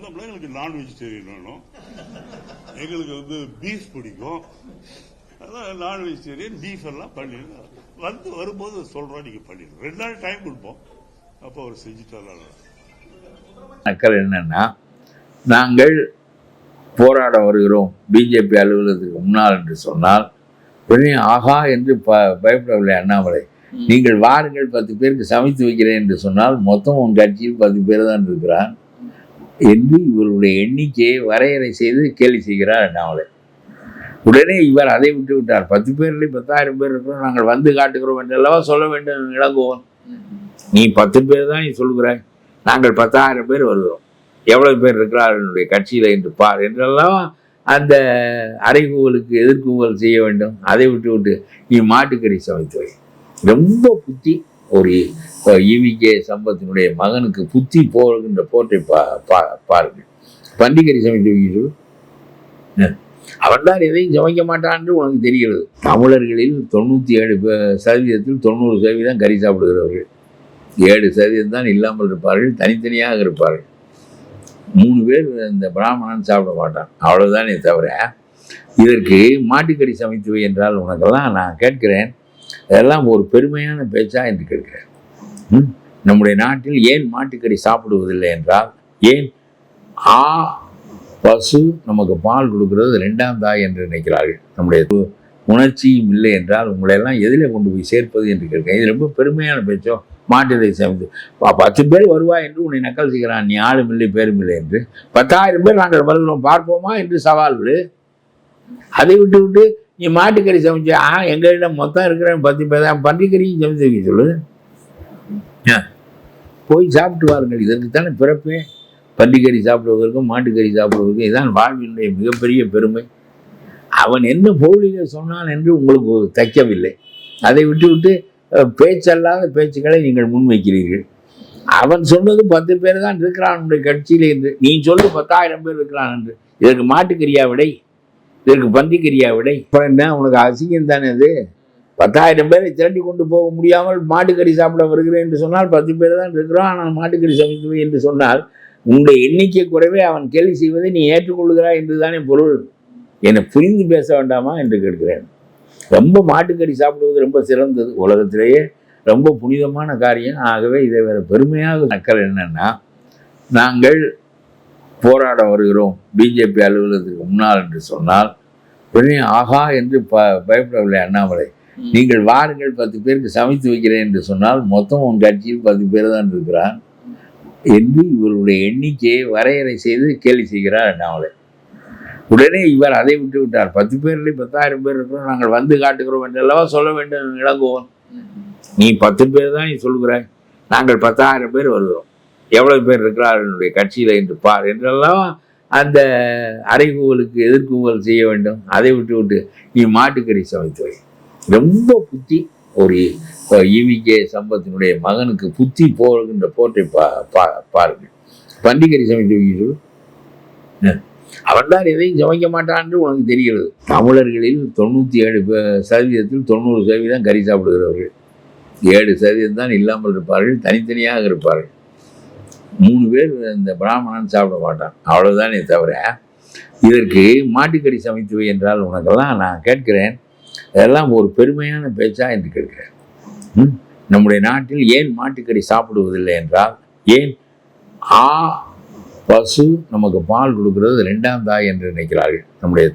வந்தோம்னா எங்களுக்கு நான் வெஜிடேரியன் வேணும் எங்களுக்கு வந்து பீஃப் பிடிக்கும். அதான் நான் வெஜிடேரியன் பீஃப் எல்லாம் பண்ணிடுங்க. வந்து வரும்போது சொல்றோம் நீங்க பண்ணிடுங்க. ரெண்டு நாள் டைம் கொடுப்போம். அப்போ அவர் செஞ்சுட்டாலும் நக்கல் என்னன்னா நாங்கள் போராட வருகிறோம். பிஜேபி அலுவலகத்துக்கு முன்னால் என்று சொன்னால் உடனே ஆகா என்று ப பயப்படவில்லை அண்ணாமலை. நீங்கள் வாருங்கள் பத்து பேருக்கு சமைத்து வைக்கிறேன் என்று சொன்னால் மொத்தம் உன் கட்சியில் பத்து பேர் தான் இருக்கிறான். என்று இவருடைய எண்ணிக்கையை வரையறை செய்து கேலி செய்கிறார் நாவலை உடனே இவர் அதை விட்டு விட்டார். பத்து பேர்ல பத்தாயிரம் பேர் இருக்கிறோம். நாங்கள் வந்து காட்டுகிறோம் என்றல்லவா சொல்ல வேண்டும் இழங்குவோம் நீ பத்து பேர் தான் நீ சொல்கிற நாங்கள் பத்தாயிரம் பேர் வருகிறோம். எவ்வளவு பேர் இருக்கிறார் என்னுடைய கட்சியில் என்று பார் என்றெல்லாம் அந்த அறைகூவலுக்கு எதிர்கூவல் செய்ய வேண்டும். அதை விட்டு விட்டு நீ மாட்டுக்கறி சமைத்து வை. ரொம்ப புத்தி. ஒரு ஈவிகே சம்பத்தினுடைய மகனுக்கு புத்தி போகின்ற போற்றை பா பா பாருங்கள். பண்டிகரி சமைத்து வைக்கிறது அவன் தான் எதையும் சமைக்க மாட்டான்னு உனக்கு தெரிகிறது. தமிழர்களில் தொண்ணூற்றி ஏழு சதவீதத்தில் தொண்ணூறு சதவீதம் கறி சாப்பிடுகிறவர்கள். ஏழு சதவீதம் தான் இல்லாமல் இருப்பார்கள் தனித்தனியாக இருப்பார்கள். மூணு பேர் இந்த பிராமணன் சாப்பிட மாட்டான். அவ்வளோதானே தவிர இதற்கு மாட்டுக்கறி சமைத்துவை என்றால் உனக்கெல்லாம் நான் கேட்கிறேன் அதெல்லாம் ஒரு பெருமையான பேச்சா என்று கேட்கிறேன் நம்முடைய நாட்டில் ஏன் மாட்டுக்கறி சாப்பிடுவதில்லை என்றால் ஏன் ஆ பசு நமக்கு பால் கொடுக்கிறது ரெண்டாம் தாய் என்று நினைக்கிறார்கள். நம்முடைய உணர்ச்சியும் இல்லை என்றால் உங்களை எல்லாம் எதில் கொண்டு போய் சேர்ப்பது என்று கேட்கிறேன் இது ரொம்ப பெருமையான பேச்சோ? மாட்டுதை சமைத்து பத்து பேர் வருவாய் என்று உன்னை நக்கல் செய்கிறான். நீ ஆளும் இல்லை பேரும் இல்லை என்று. பத்தாயிரம் பேர் நாங்கள் வருகிறோம் பார்ப்போமா என்று சவால் விடு. அதை விட்டு விட்டு நீ மாட்டுக்கறி சமைச்சு ஆ எங்களிடம் மொத்தம் இருக்கிறேன் பத்து பேர் தான். பன்றிக்கறியும் சமைச்சு வைக்க சொல்லு ஆ. போய் சாப்பிட்டு வாருங்கள். இதற்குத்தானே பிறப்பே. பன்றிக்கறி சாப்பிடுவதற்கும் மாட்டுக்கறி சாப்பிடுவதற்கும் இதுதான் வாழ்வினுடைய மிகப்பெரிய பெருமை. அவன் என்ன பொருளிலே சொன்னான் என்று உங்களுக்கு தைக்கவில்லை. அதை விட்டு விட்டு பேச்சல்லாத பேச்சுக்களை நீங்கள் முன்வைக்கிறீர்கள். அவன் சொன்னது பத்து பேர் தான் இருக்கிறான் உன்னுடைய கட்சியில் என்று. நீ சொல்லு பத்தாயிரம் பேர் இருக்கிறான் என்று. இதற்கு மாட்டுக்கறியா விடை? இதற்கு பந்திக்கிறியா விடை? இப்போ என்ன உனக்கு அசிங்கம் தானே அது? பத்தாயிரம் பேரை திரட்டி கொண்டு போக முடியாமல் மாட்டுக்கறி சாப்பிட வருகிறேன் என்று சொன்னால் பத்து பேர் தான் இருக்கிறோம். ஆனால் மாட்டுக்கறி சமைத்து என்று சொன்னால் உன்னுடைய எண்ணிக்கை குறைவே அவன் கேள்வி செய்வதை நீ ஏற்றுக்கொள்கிறாய் என்று தானே பொருள். என்னை புரிந்து பேச வேண்டாமா என்று கேட்கிறேன். ரொம்ப மாட்டுக்கறி சாப்பிடுவது ரொம்ப சிறந்தது உலகத்திலேயே. ரொம்ப புனிதமான காரியம். ஆகவே இதை வேறு பெருமையாக நக்கல் என்னென்னா நாங்கள் போராட வருகிறோம். பிஜேபி அலுவலகத்துக்கு முன்னால் என்று சொன்னால் உடனே ஆகா என்று ப பயப்படவில்லை அண்ணாமலை. நீங்கள் வாருங்கள் பத்து பேருக்கு சமைத்து வைக்கிறேன் என்று சொன்னால் மொத்தம் உன் கட்சியில் பத்து பேர் தான் இருக்கிறான் என்று இவருடைய எண்ணிக்கையை வரையறை செய்து கேலி செய்கிறார் அண்ணாமலை. உடனே இவர் அதை விட்டு விட்டார். பத்து பேர்ல பத்தாயிரம் பேர் இருக்கிறோம். நாங்கள் வந்து காட்டுகிறோம் என்றல்லவா சொல்ல வேண்டும் இளங்கோவன். நீ பத்து பேர் தான் நீ சொல்கிறாய் நாங்கள் பத்தாயிரம் பேர் வருகிறோம். எவ்வளவு பேர் இருக்கிறார் என்னுடைய கட்சியில் என்று பார் என்றெல்லாம் அந்த அறைகூவலுக்கு எதிர்கூவல் செய்ய வேண்டும். அதை விட்டு விட்டு நீ மாட்டுக்கறி சமைத்து வை. ரொம்ப புத்தி ஒரு இவிகே சம்பத்தினுடைய மகனுக்கு புத்தி போகின்ற போற்றை பா பா பாருங்கள். பண்டிகரி சமைத்து வைக்கிறது அவன் தான் எதையும் சமைக்க மாட்டான் என்று உனக்கு தெரிகிறது. தமிழர்களில் தொண்ணூற்றி ஏழு சதவீதத்தில் தொண்ணூறு சதவீதம் கறி சாப்பிடுகிறவர்கள். ஏழு சதவீதம் தான் இல்லாமல் இருப்பார்கள் தனித்தனியாக இருப்பார்கள். மூணு பேர் இந்த பிராமணன் சாப்பிட மாட்டான். அவ்வளோதானே தவிர இதற்கு மாட்டுக்கறி சமைத்துவை என்றால் உனக்கெல்லாம் நான் கேட்கிறேன். அதெல்லாம் ஒரு பெருமையான பேச்சா என்று கேட்கிறேன். ம்? நம்முடைய நாட்டில் ஏன் மாட்டுக்கறி சாப்பிடுவதில்லை என்றால் ஏன் ஆ பசு நமக்கு பால் கொடுக்கிறது ரெண்டாம் தாய் என்று நினைக்கிறார்கள். நம்முடைய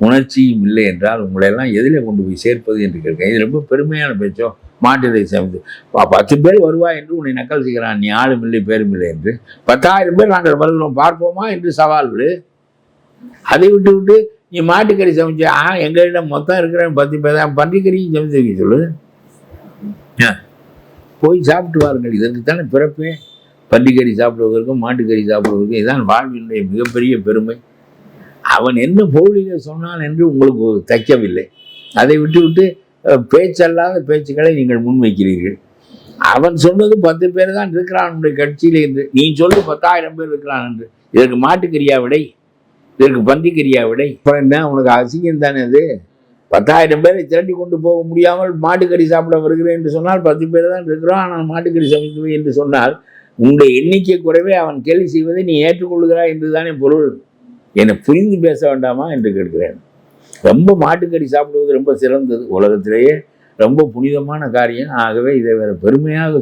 உணர்ச்சியும் இல்லை என்றால் உங்களை எல்லாம் எதில் கொண்டு போய் சேர்ப்பது என்று கேட்கிறேன். இது ரொம்ப பெருமையான பேச்சோ மாட்டுதை சமைத்து பத்து பேர் வருவாய் என்று உன்னை நக்கல் செய்கிறான். நீ ஆளும் இல்லை பேரும் இல்லை என்று. பத்தாயிரம் பேர் நாங்கள் வருகிறோம் பார்ப்போமா என்று சவால் விடு. அதை விட்டு விட்டு நீ மாட்டுக்கறி சமைச்சு ஆ எங்களிடம் மொத்தம் இருக்கிற பத்து பேர் தான். பன்றிக்கறியும் சமைச்சு வைக்க சொல்லு. ஆ. போய் சாப்பிட்டு வாருங்கள். இதற்குத்தானே பிறப்பே. பன்றிக்கறி சாப்பிடுவதற்கும் மாட்டுக்கறி சாப்பிடுவதற்கும் இதுதான் வாழ்வினுடைய மிகப்பெரிய பெருமை. அவன் என்ன பொருளிலே சொன்னான் என்று உங்களுக்கு தைக்கவில்லை. அதை விட்டு விட்டு பேச்சல்லாத பேச்சுக்களை நீங்கள் முன்வைக்கிறீர்கள். அவன் சொன்னது பத்து பேர் தான் இருக்கிறான் உன்னுடைய கட்சியில் என்று. நீ சொல்லு பத்தாயிரம் பேர் இருக்கிறான் என்று. இதற்கு மாட்டுக்கிரியா விடை. இதற்கு பந்திக்கிரியா விடை. அப்புறம் என்ன? உனக்கு அசிங்கம் தானே அது? பத்தாயிரம் பேரை திரட்டி கொண்டு போக முடியாமல் மாட்டுக்கறி சாப்பிட வருகிறேன் என்று சொன்னால் பத்து பேர் தான் இருக்கிறோம். ஆனால் மாட்டுக்கறி சமைக்குவேன் என்று சொன்னால் உன்னுடைய எண்ணிக்கை குறைவே. அவன் கேள்வி செய்வதை நீ ஏற்றுக்கொள்கிறாய் என்று தானே பொருள். என்னை புரிந்து பேச வேண்டாமா? என்று கேட்கிறேன். ரொம்ப மாட்டுக்கறி சாப்பிடுவது ரொம்ப சிறந்தது. உலகத்திலேயே ரொம்ப புனிதமான காரியம். ஆகவே இதை வேறு பெருமையாக